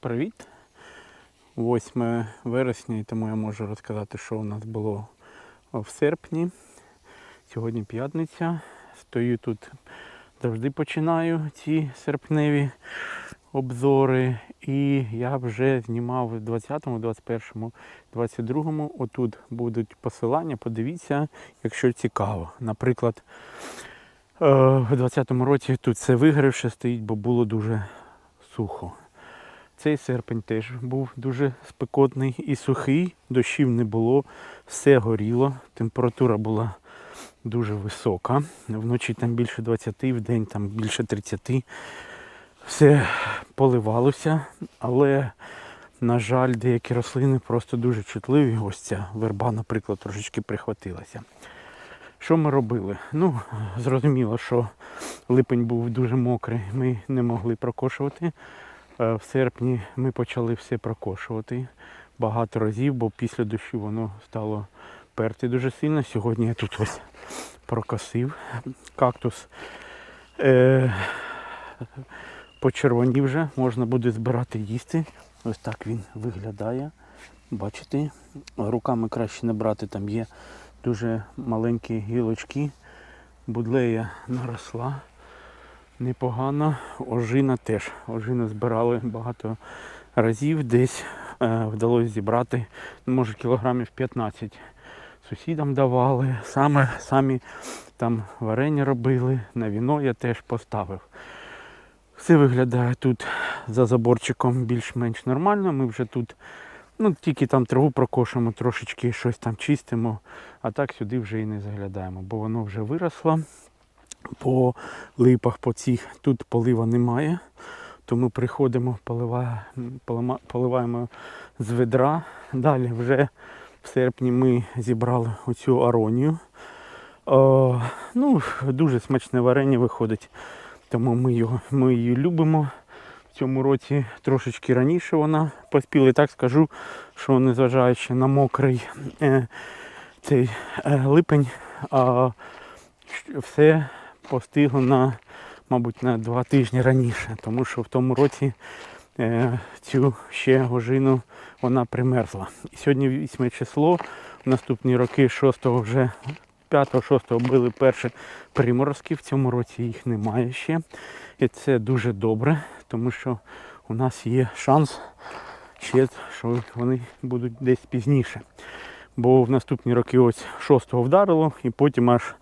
Привіт! 8 вересня, і тому я можу розказати, що у нас було в серпні. Сьогодні п'ятниця. Стою тут, завжди починаю ці серпневі обзори. І я вже знімав в 20-му, 21-му, 22-му. Отут будуть посилання, подивіться, якщо цікаво. Наприклад, е, в 20-му році тут все вигрівше стоїть, бо було дуже сухо. Цей серпень теж був дуже спекотний і сухий, дощів не було, все горіло, температура була дуже висока. Вночі там більше 20, в день там більше 30. Все поливалося, але, на жаль, деякі рослини просто дуже чутливі. Ось ця верба, наприклад, трошечки прихватилася. Що ми робили? Ну, зрозуміло, що липень був дуже мокрий, ми не могли прокошувати. Е, В серпні ми почали все прокошувати багато разів, бо після дощу воно стало перти дуже сильно. Сьогодні я тут ось прокосив кактус. Е, почервонів вже, можна буде збирати їсти. Ось так він виглядає. Бачите, руками краще не брати, там є дуже маленькі гілочки. Будлея наросла непогано. Ожина теж. Ожину збирали багато разів. Десь е, вдалося зібрати, ну, може, кілограмів 15. Сусідам давали, саме, самі там варення робили, на віно я теж поставив. Все виглядає тут за заборчиком більш-менш нормально. Ми вже тут ну, тільки там траву прокошимо, трошечки щось там чистимо, а так сюди вже і не заглядаємо, бо воно вже виросло по липах, по цих тут полива немає. Тому приходимо, полива- полима- поливаємо з ведра. Далі вже в серпні ми зібрали оцю аронію. О, ну, дуже смачне варення виходить, тому ми, його, ми її любимо. В цьому році трошечки раніше вона поспіла. І так скажу, що незважаючи на мокрий е, цей е, липень, а, все постигло на, мабуть, на два тижні раніше, тому що в тому році е, цю ще гожину вона примерзла. І сьогодні 8 число, в наступні роки 6 вже 5-6 били перші приморозки, в цьому році їх немає ще. І це дуже добре, тому що у нас є шанс ще, що вони будуть десь пізніше. Бо в наступні роки ось 6 вдарило і потім аж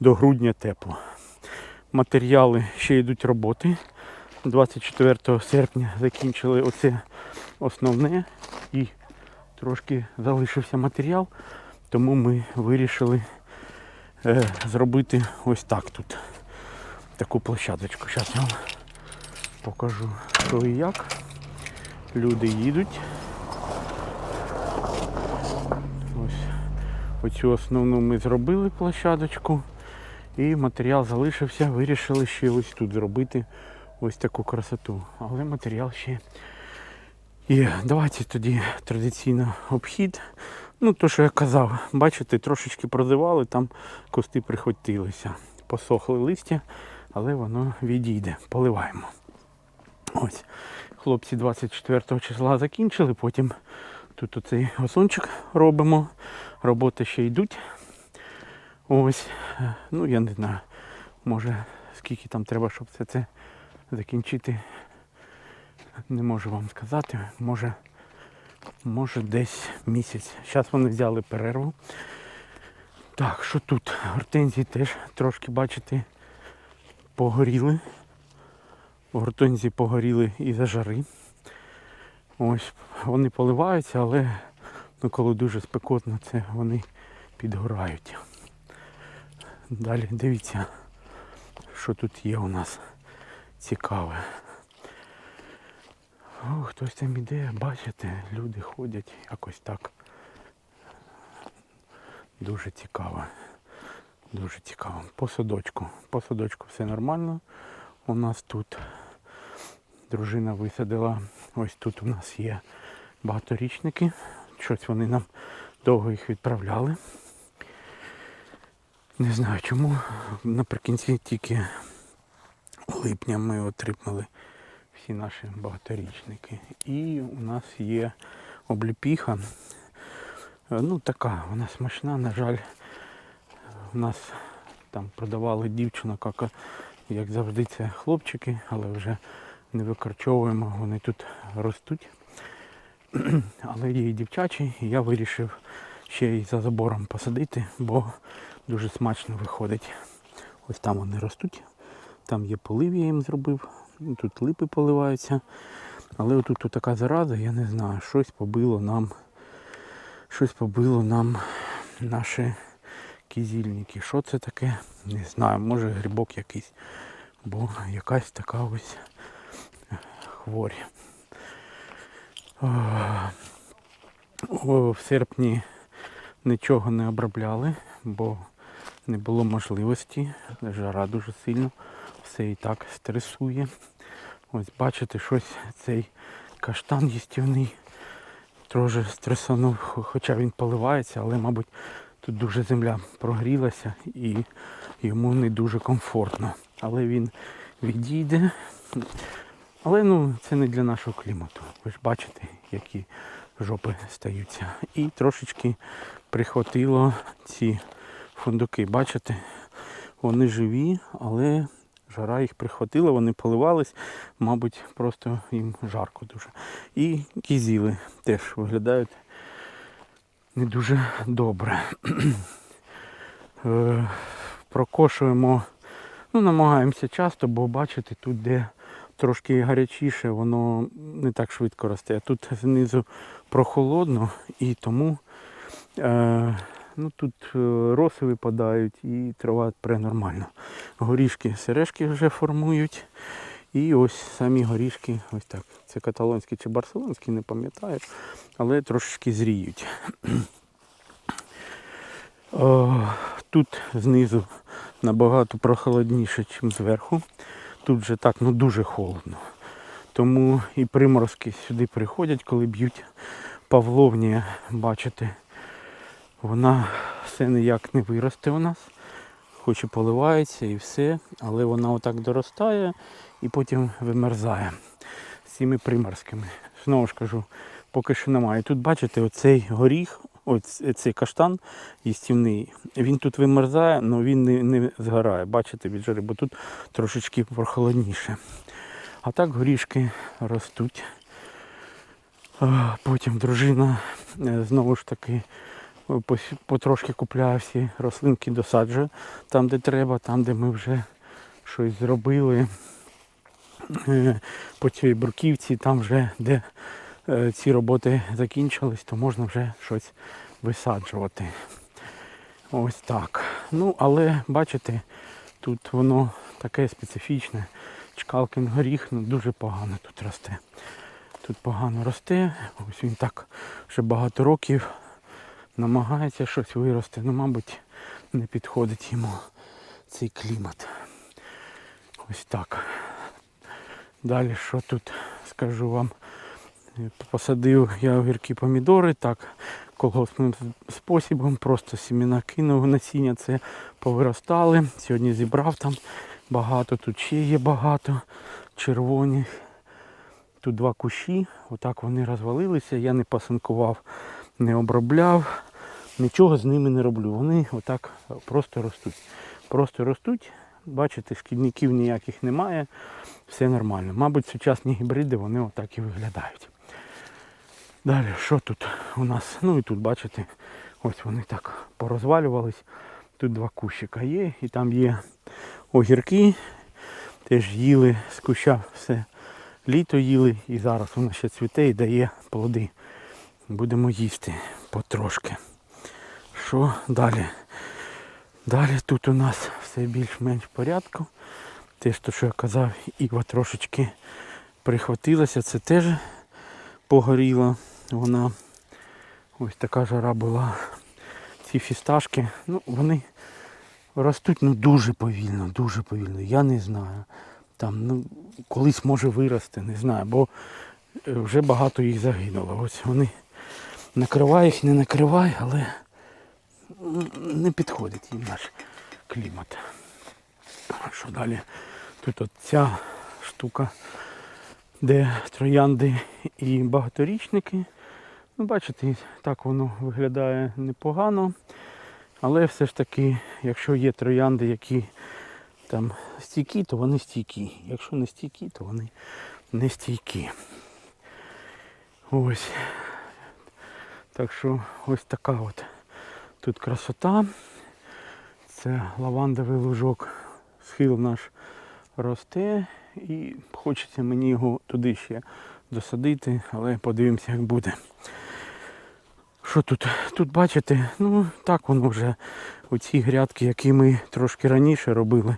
до грудня тепло. Матеріали ще йдуть роботи. 24 серпня закінчили оце основне і трошки залишився матеріал, тому ми вирішили е, зробити ось так тут. Таку площадочку. Зараз я вам покажу, що і як. Люди їдуть. Ось оцю основну ми зробили площадочку. І матеріал залишився, вирішили ще ось тут зробити ось таку красоту. Але матеріал ще є. Давайте тоді традиційно обхід. Ну, то, що я казав, бачите, трошечки прозивали, там кусти прихотилися. Посохли листя, але воно відійде. Поливаємо. Ось. Хлопці 24 числа закінчили, потім тут оцей гасончик робимо. Роботи ще йдуть. Ось, ну я не знаю, може скільки там треба, щоб все це закінчити. Не можу вам сказати. Може, може десь місяць. Зараз вони взяли перерву. Так, що тут? Гортензії теж трошки, бачите, погоріли. Гортензії погоріли і за жари. Ось, вони поливаються, але ну, коли дуже спекотно, це вони підгорають. Далі дивіться, що тут є у нас цікаве. О, хтось там іде, бачите, люди ходять якось так. Дуже цікаво. Дуже цікаво. По садочку. По садочку все нормально. У нас тут дружина висадила. Ось тут у нас є багаторічники. Щось вони нам довго їх відправляли. Не знаю чому. Наприкінці тільки липня ми отримали всі наші багаторічники. І у нас є обліпіха. Ну, така, вона смачна, на жаль. У нас там продавали дівчинок, як завжди, це хлопчики, але вже не викорчовуємо, вони тут ростуть. Але є і дівчачі, і я вирішив ще й за забором посадити, бо дуже смачно виходить. Ось там вони ростуть. Там є полив, я їм зробив. Тут липи поливаються. Але отут тут така зараза, я не знаю, щось побило нам. Щось побило нам наші кізільники. Що це таке? Не знаю, може грибок якийсь. Бо якась така ось хворі. В серпні нічого не обробляли, бо не було можливості. Жара дуже сильно. Все і так стресує. Ось бачите, щось цей каштан їстівний трошки стресанув, хоча він поливається, але, мабуть, тут дуже земля прогрілася і йому не дуже комфортно. Але він відійде. Але ну, це не для нашого клімату. Ви ж бачите, які жопи стаються. І трошечки прихватило ці фундуки. Бачите, вони живі, але жара їх прихватила, вони поливались, мабуть, просто їм жарко дуже. І кізіли теж виглядають не дуже добре. Е, Прокошуємо, ну, намагаємося часто, бо бачите, тут де трошки гарячіше, воно не так швидко росте. Тут знизу прохолодно і тому е, ну, тут е, роси випадають і трава нормально. Горішки, сережки вже формують. І ось самі горішки, ось так. Це каталонські чи барселонські, не пам'ятаю, але трошечки зріють. Тут знизу набагато прохолодніше, ніж зверху. Тут вже так ну дуже холодно. Тому і приморозки сюди приходять, коли б'ють павловні, бачите, вона все ніяк не виросте у нас. Хоч і поливається і все, але вона отак доростає і потім вимерзає з цими приморськими. Знову ж кажу, поки що немає. Тут бачите, оцей горіх, ось цей каштан їстівний, він тут вимерзає, але він не, не згорає. Бачите, від жари, бо тут трошечки прохолодніше. А так горішки ростуть. Потім дружина е, знову ж таки потрошки купляє всі рослинки, досаджує там, де треба, там, де ми вже щось зробили. Е, По цій бруківці, там вже де е, ці роботи закінчились, то можна вже щось висаджувати. Ось так. Ну, але бачите, тут воно таке специфічне. Чкалкин горіх ну, дуже погано тут росте. Тут погано росте. Ось він так вже багато років намагається щось вирости. Ну, мабуть, не підходить йому цей клімат. Ось так. Далі що тут скажу вам? Е, Посадив я огірки помідори, так, колгоспним способом, просто сімена кинув насіння, це повиростали. Сьогодні зібрав там багато, тут ще є багато червоних. Тут два кущі, отак вони розвалилися, я не пасинкував, не обробляв, нічого з ними не роблю. Вони отак просто ростуть. Просто ростуть, бачите, шкідників ніяких немає, все нормально. Мабуть, сучасні гібриди вони отак і виглядають. Далі, що тут у нас? Ну і тут, бачите, ось вони так порозвалювались. Тут два кущика є, і там є огірки. Теж їли з куща все літо їли і зараз воно ще цвіте і дає плоди. Будемо їсти потрошки. Що далі? Далі тут у нас все більш-менш в порядку. Те, що я казав, іва трошечки прихватилася, це теж погоріла. Вона ось така жара була. Ці фісташки, ну вони ростуть ну, дуже повільно, дуже повільно. Я не знаю. Там, ну, колись може вирости, не знаю, бо е, вже багато їх загинуло. Ось вони накриває їх, не накриває, але не підходить їм наш клімат. Що далі? Тут ця штука де троянди і багаторічники. Ну, бачите, так воно виглядає непогано. Але все ж таки, якщо є троянди, які там стійкі, то вони стійкі. Якщо не стійкі, то вони не стійкі. Ось. Так що ось така от тут красота. Це лавандовий лужок. Схил наш росте і хочеться мені його туди ще досадити, але подивимося, як буде. Що тут? Тут бачите, ну так воно вже оці грядки, які ми трошки раніше робили.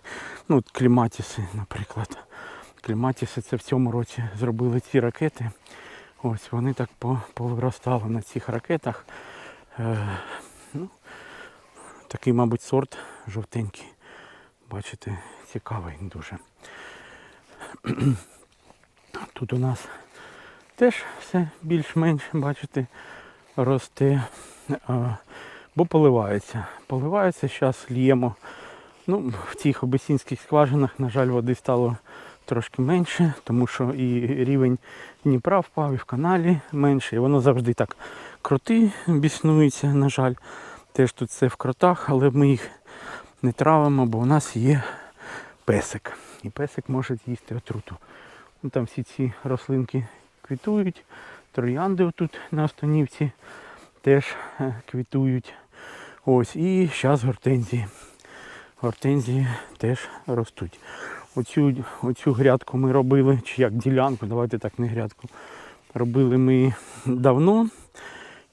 Ну, от кліматіси, наприклад. Кліматіси це в цьому році зробили ці ракети. Ось вони так по- повиростали на цих ракетах. Такий, мабуть, сорт жовтенький. Бачите, цікавий дуже. Тут у нас теж все більш-менш, бачите, росте, бо поливається. Поливається, зараз л'ємо. Ну, в цих обесінських скважинах, на жаль, води стало трошки менше, тому що і рівень Дніпра впав, і в каналі менше. І воно завжди так кроти біснуються, на жаль. Теж тут все в кротах, але ми їх не травимо, бо у нас є песик. І песик може з'їсти отруту. Ну, там всі ці рослинки квітують, троянди отут на останівці теж е, квітують. Ось, і зараз гортензії. Гортензії теж ростуть. Оцю, оцю грядку ми робили, чи як ділянку, давайте так не грядку. Робили ми давно.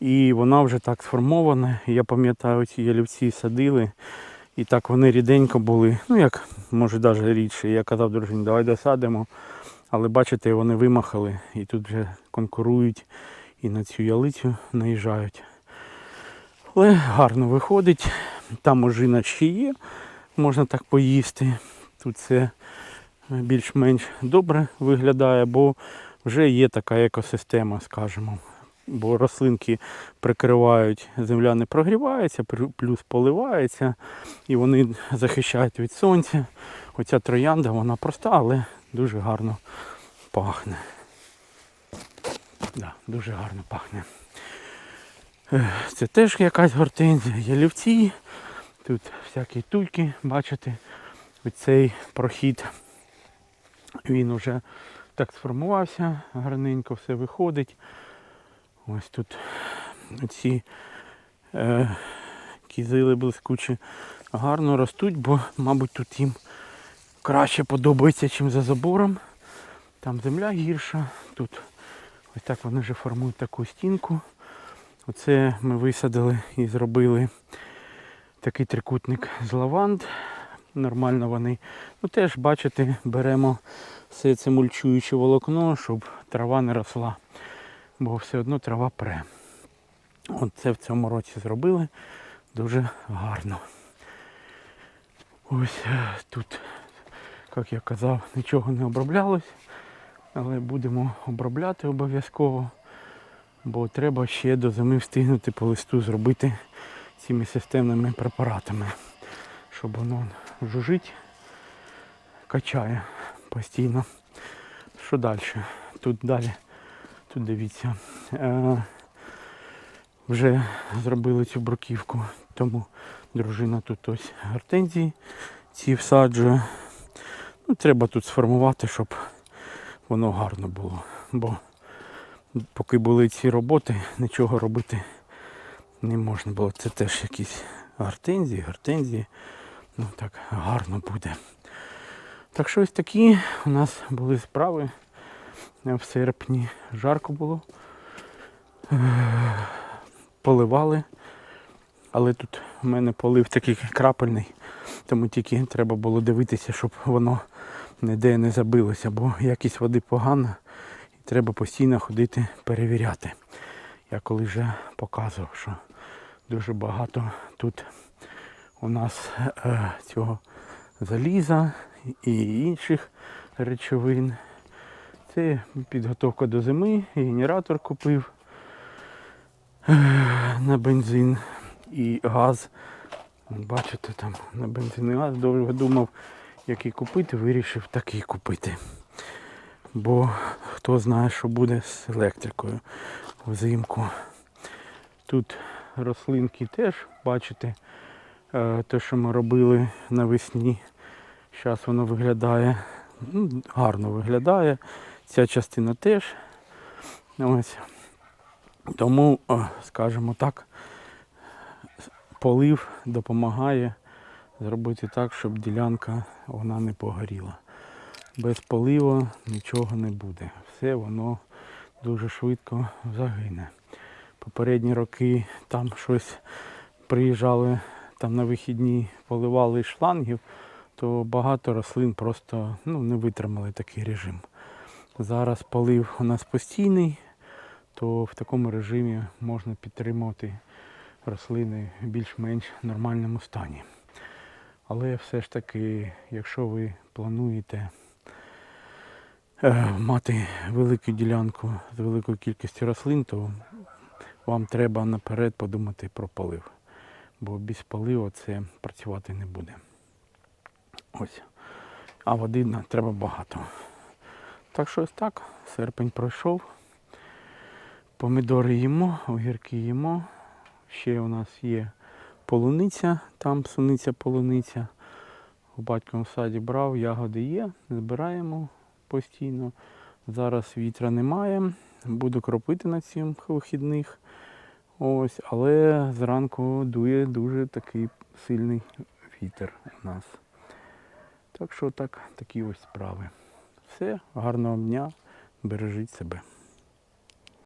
І вона вже так сформована. Я пам'ятаю, ці ялівці садили. І так вони ріденько були. Ну як, може навіть рідше. Я казав дружині, давай досадимо. Але бачите, вони вимахали і тут вже конкурують і на цю ялицю наїжджають. Але гарно виходить. Там ожина ще є, можна так поїсти. Тут це більш-менш добре виглядає, бо вже є така екосистема, скажімо. Бо рослинки прикривають, земля не прогрівається, плюс поливається, і вони захищають від сонця. Оця троянда, вона проста, але дуже гарно пахне. Да, дуже гарно пахне. Це теж якась гортензія, ялівці. Тут всякі тульки, бачите, оцей прохід. Він вже так сформувався, гарненько все виходить. Ось тут ці е, кізили блискучі гарно ростуть, бо, мабуть, тут їм краще подобається, ніж за забором. Там земля гірша. Тут ось так вони вже формують таку стінку. Оце ми висадили і зробили такий трикутник з лаванд. Нормально вони. Ну теж, бачите, беремо все це мульчуюче волокно, щоб трава не росла. Бо все одно трава пре. От це в цьому році зробили дуже гарно. Ось е, тут, як я казав, нічого не оброблялось, але будемо обробляти обов'язково, бо треба ще до зими встигнути по листу зробити цими системними препаратами, щоб воно жужить, качає постійно. Що далі? Тут далі, тут дивіться, е, вже зробили цю бруківку, тому дружина тут ось гортензії ці всаджує. Ну, треба тут сформувати, щоб воно гарно було. Бо поки були ці роботи, нічого робити не можна було. Це теж якісь гортензії, гортензії. Ну так гарно буде. Так що ось такі у нас були справи в серпні. Жарко було. Е, Поливали. Але тут в мене полив такий крапельний, тому тільки треба було дивитися, щоб воно ніде не забилося, бо якість води погана і треба постійно ходити перевіряти. Я коли вже показував, що дуже багато тут у нас е, цього заліза і інших речовин. Це підготовка до зими, і генератор купив на бензин і газ. Бачите, там на бензин і газ довго думав, який купити, вирішив такий купити. бо хто знає, що буде з електрикою взимку. Тут рослинки теж, бачите, е, те, що ми робили навесні. Зараз воно виглядає ну, гарно виглядає. Ця частина теж. Ось. Тому, скажімо так, полив допомагає зробити так, щоб ділянка вона не погоріла. Без поливу нічого не буде. Все воно дуже швидко загине. Попередні роки там щось приїжджали там на вихідні, поливали шлангів, то багато рослин просто ну, не витримали такий режим. Зараз полив у нас постійний, то в такому режимі можна підтримувати рослини в більш-менш нормальному стані. Але все ж таки, якщо ви плануєте е, мати велику ділянку з великою кількістю рослин, то вам треба наперед подумати про полив. Бо без поливу це працювати не буде. Ось. А води треба багато. Так що ось так, серпень пройшов. Помідори їмо, огірки їмо. Ще у нас є полуниця, там суниця полуниця. У батьком саді брав, ягоди є, збираємо постійно. Зараз вітра немає. Буду кропити на цих вихідних. Ось, але зранку дує дуже такий сильний вітер у нас. Так що так, такі ось справи. Все, гарного дня, бережіть себе.